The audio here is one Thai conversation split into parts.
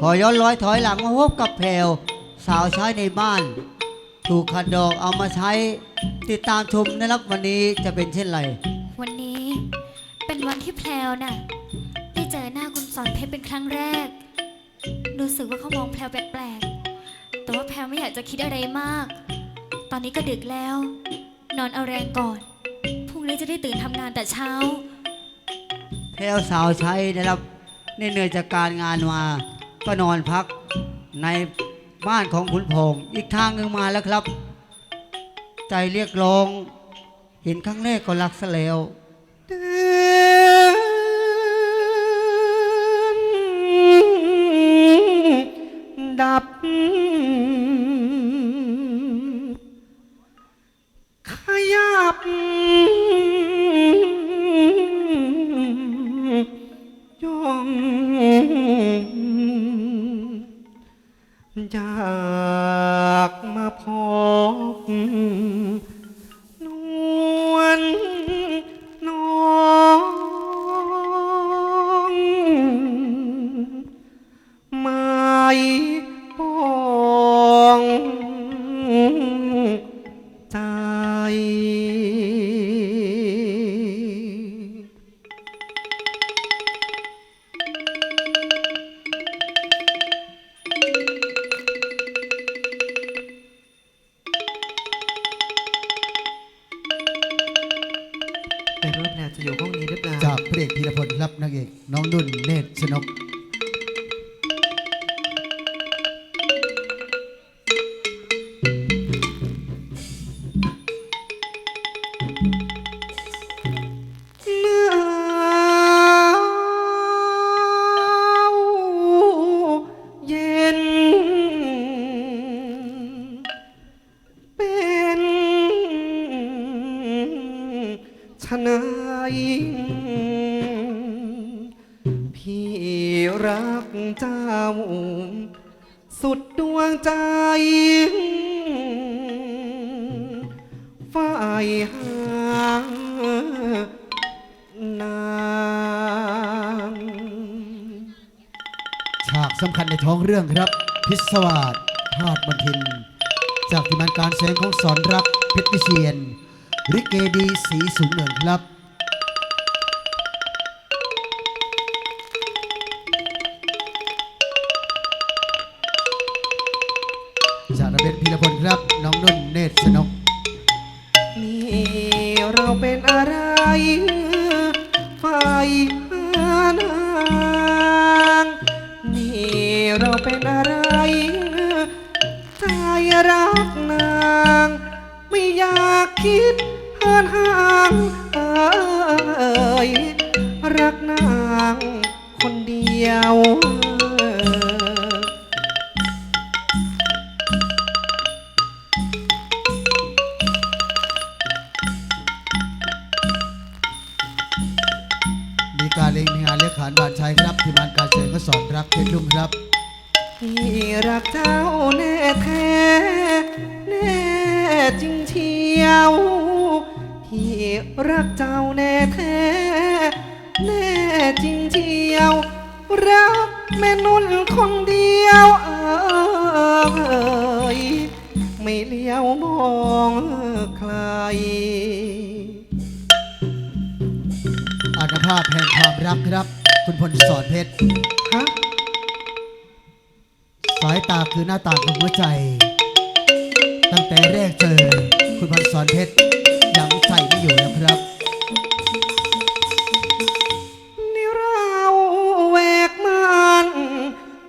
ขอย้อนร้อยถอยหลังมาพบกับแพรวสาวใช้ในบ้าน ถูกขัดดอกเอามาใช้ ติดตามชมนะครับวันนี้จะเป็นเช่นไร วันนี้เป็นวันที่แพลวน่ะได้เจอหน้าคุณสอนเพชรเป็นครั้งแรก รู้สึกว่าเขามองแพลวแปลกๆ แต่ว่าแพลวไม่อยากจะคิดอะไรมาก ตอนนี้ก็ดึกแล้ว นอนเอาแรงก่อน พรุ่งนี้จะได้ตื่นทำงานแต่เช้า แพรวสาวใช้นะครับเหนื่อยๆจากการงานมา ก็นอนพักในบ้านของขุนพงศ์อีกทางหนึ่งมาแล้วครับ ใจเรียกร้อง เห็นครั้งแรกก็รักซะแล้วเดือนดับ เป็นว่าแพรจะอยู่ห้องนี้หรือเปล่า จากพระเอกพีรพลรับนางเอกน้องนุ่นเนตรชนก เจ้า สุดดวงใจฝ่ายหานางฉากสำคัญในท้องเรื่องครับ พิศวาสธาตุบันทิน จากทีมงานการแสดงของสอนรักเพชรวิเชียนริเกดีสีสูงเนินครับ ระเบียนพีรพลครับ น้องนุ่นเนตรชนก นี่เราเป็นอะไรฝ่ายหานางนี่เราเป็นอะไรใจรักนาง ไม่อยากคิดเหินห่างเอ่ยรักนางคนเดียว ชียวพี่รักเจ้าแน่แท้ แน่จริงเชียว รักแม่นุ่นคนเดียวเอยไม่เลี้ยวมองใครอาณาภาพแห่งความรักครับ คุณพลสอนเพชรฮะสายตาคือหน้าต่างของหัวใจ ตั้งแต่แรกเจอ คุณพลสอนเพชรยังใจไม่อยู่แล้วครับนี่เราแหวกมัน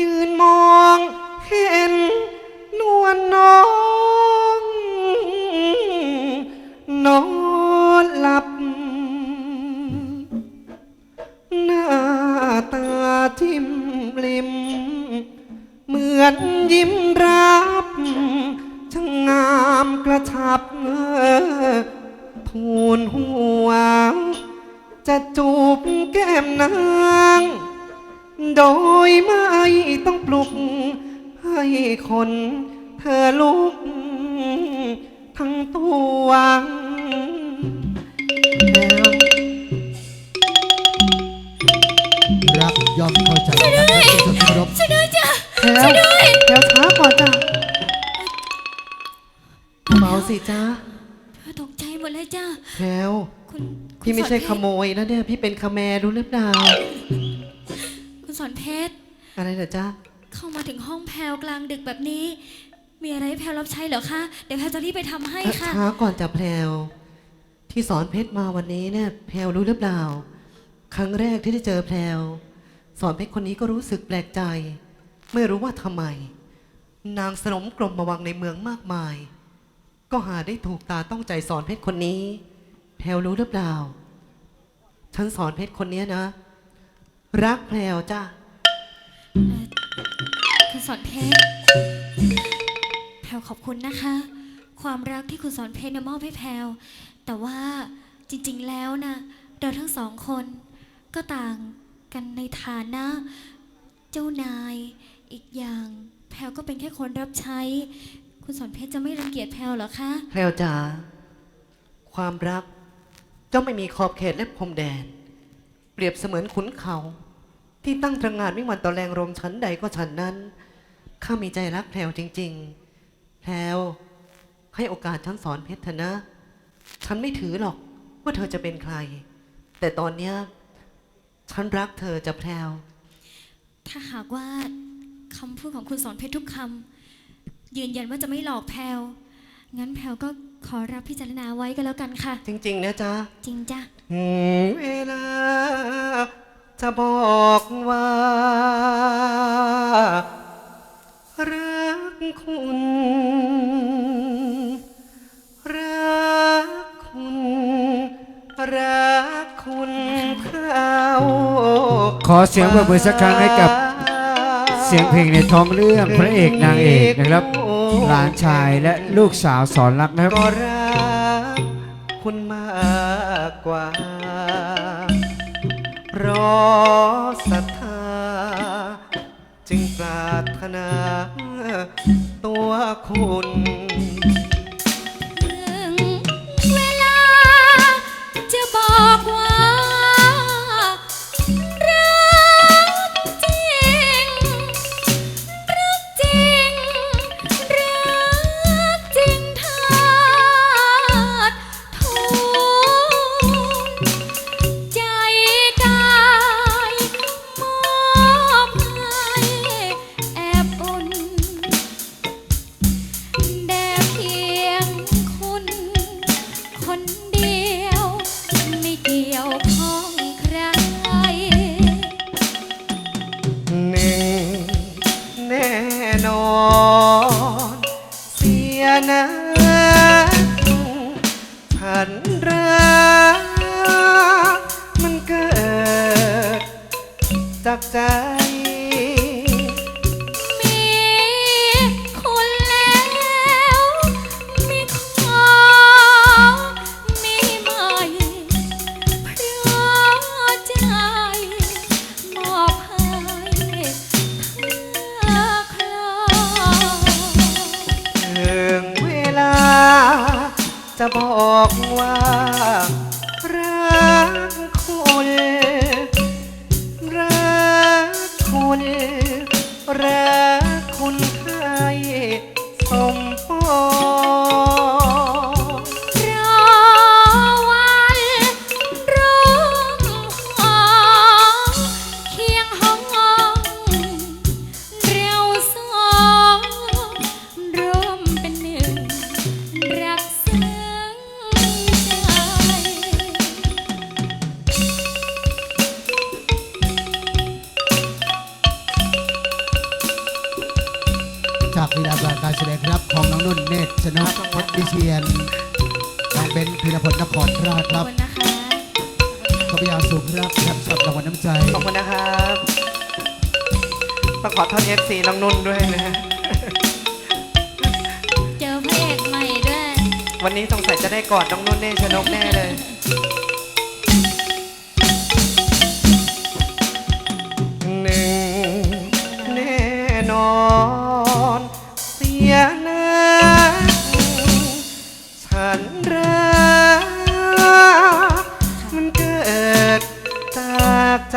ยืนมองเห็นนวลน้อง น้อง ให้คน เธอลุกทั้งตัวแล้วรักยอมเข้าใจนะครับท่านผู้ชมที่เคารพช่วยด้วยจ้ะแพลวแพลวช้าก่อนจ้ะเบาสิจ้าแพลวตกใจหมดเลยจ้าแพลวคุณคุณพี่ไม่ใช่สอนเพขชรโมยนะเนี่ยพี่เป็นขแมรู้หรือเปล่า คุณสอนเพชรอะไรเหรอจ๊ะ เข้ามาถึงห้องแพลวกลางดึกแบบนี้ มีอะไรให้แพลวรับใช้เหรอคะ เดี๋ยวแพลวจะรีบไปทำให้ค่ะ ช้าก่อนจะแพลวที่สอนเพชรมาวันนี้เนี่ยแพลวรู้หรือเปล่า ครั้งแรกที่ได้เจอแพลวสอนเพชรคนนี้ก็รู้สึกแปลกใจ ไม่รู้ว่าทำไม นางสนมกลมมาวังในเมืองมากมาย ก็หาได้ถูกตาต้องใจสอนเพชรคนนี้ แพลวรู้หรือเปล่า ฉันสอนเพชรคนนี้นะ รักแพลวจ้ะคุณ สอนเพชรแพลวขอบคุณนะคะ ความรักที่คุณสอนเพชรเนี่ยมอบให้แพลวแต่ว่าจริงๆแล้วนะเราทั้งสองคนก็ต่างกันในฐานะ เจ้านายอีกอย่าง แพลวก็เป็นแค่คนรับใช้ คุณสอนเพชรจะไม่รังเกียจแพลวเหรอคะแพรวจ๋าความรักจ้องไม่มีขอบเขตและพรมแดน เปรียบเสมือนขุนเขา ที่ตั้งตระหงานไม่หวันต่อแรงลมชั้นใดก็ฉันนั้น ข้ามีใจรักแพรวจริง ๆ แพรวให้โอกาสฉันสอนเพชรเถอะนะ ฉันไม่ถือหรอกว่าเธอจะเป็นใคร แต่ตอนเนี้ยฉันรักเธอจะแพรวถ้าหากว่าคำพูดของคุณสอนเพชรทุกคำยืนยันว่าจะไม่หลอกแพลวงั้นแพลวก็ขอรับพิจารณาไว้ก็แล้วกันค่ะ จริง ๆ นะจ๊ะจริงจ้ะ ถึงเวลาจะบอกว่ารัก คุณรักคุณรักคุณเขาขอเสียงปรบมือสักครั้งให้กับเสียงเพลงในท้องเรื่องพระเอกนางเอกนะครับหลานชายและลูกสาวสอนรักนะครับก็รักคุณมากกว่าเพราะศรัทธาจึงปรารถนา ตัวคุณ รั การแสดงครับของน้องนุ่นเนตรชนกเพชรวิเชียนน้องเบนพีรพลนครราชคขรัอบบคุณนะคะขอบพยาสูงครับครับสำหรับรางวัลน้ำใจ ขอบคุณนะครับต้องขอโทษเอฟซีน้องนุ่นด้วยนะเจอพระเอกใหม่ด้วยวันนี้สงสัยจะได้กอดน้องนุ่นเน่ชนกแน่เลย ดจากใจ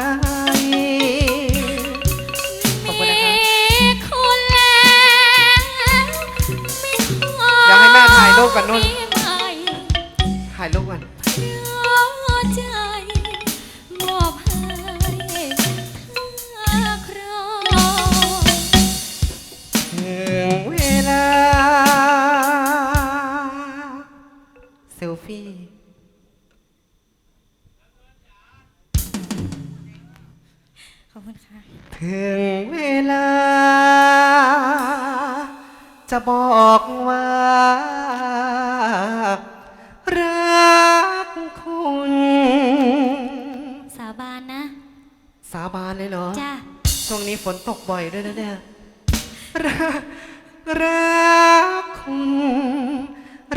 ขอบคุณนะครับ อยากให้แม่ถ่ายรูปกับนุ่น ถ่ายรูปก่อนเวลา เซลฟี่ คุณค่ะ ถึงเวลา จะบอกว่า รักคุณ สาบานนะ สาบานเลยเหรอ จ้าช่วงนี้ฝนตกบ่อยด้วยนะเนี่ย รักรักคุณ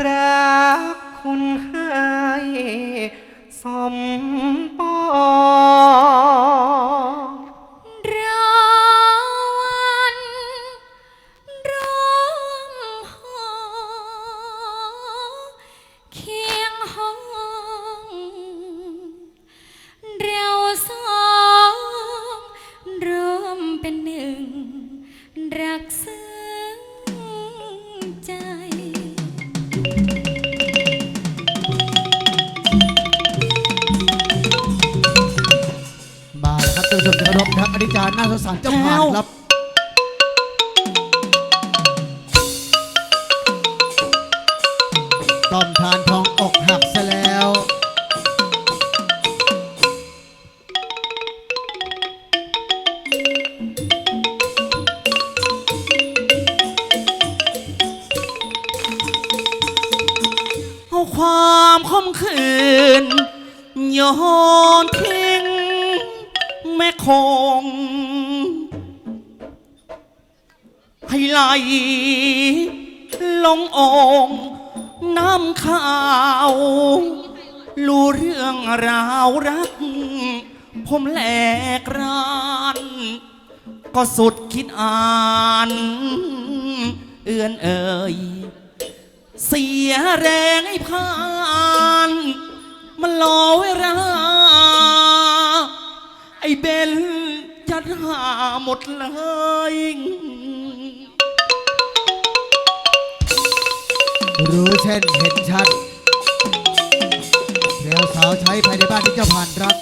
รักคุณให้สมปองารย์หน้าสงสารเจ้าผ่านครับต้อมทานทองอกหักซะแล้ว เอาความคมขืนโยนทิ้งแม่คง ให้ไหลลงองน้ำข้าวรู้เรื่องราวรัก ผมแหลกราน ก็สุดคิดอ่าน เอื้อนเอ่ยเสียแรงไอ้พาน มันรอเวลาไอ้เบนจะหาหมดเลย รู้เช่นเห็นชัด แล้วสาวใช้ภายในบ้านที่เจ้าผ่านรัก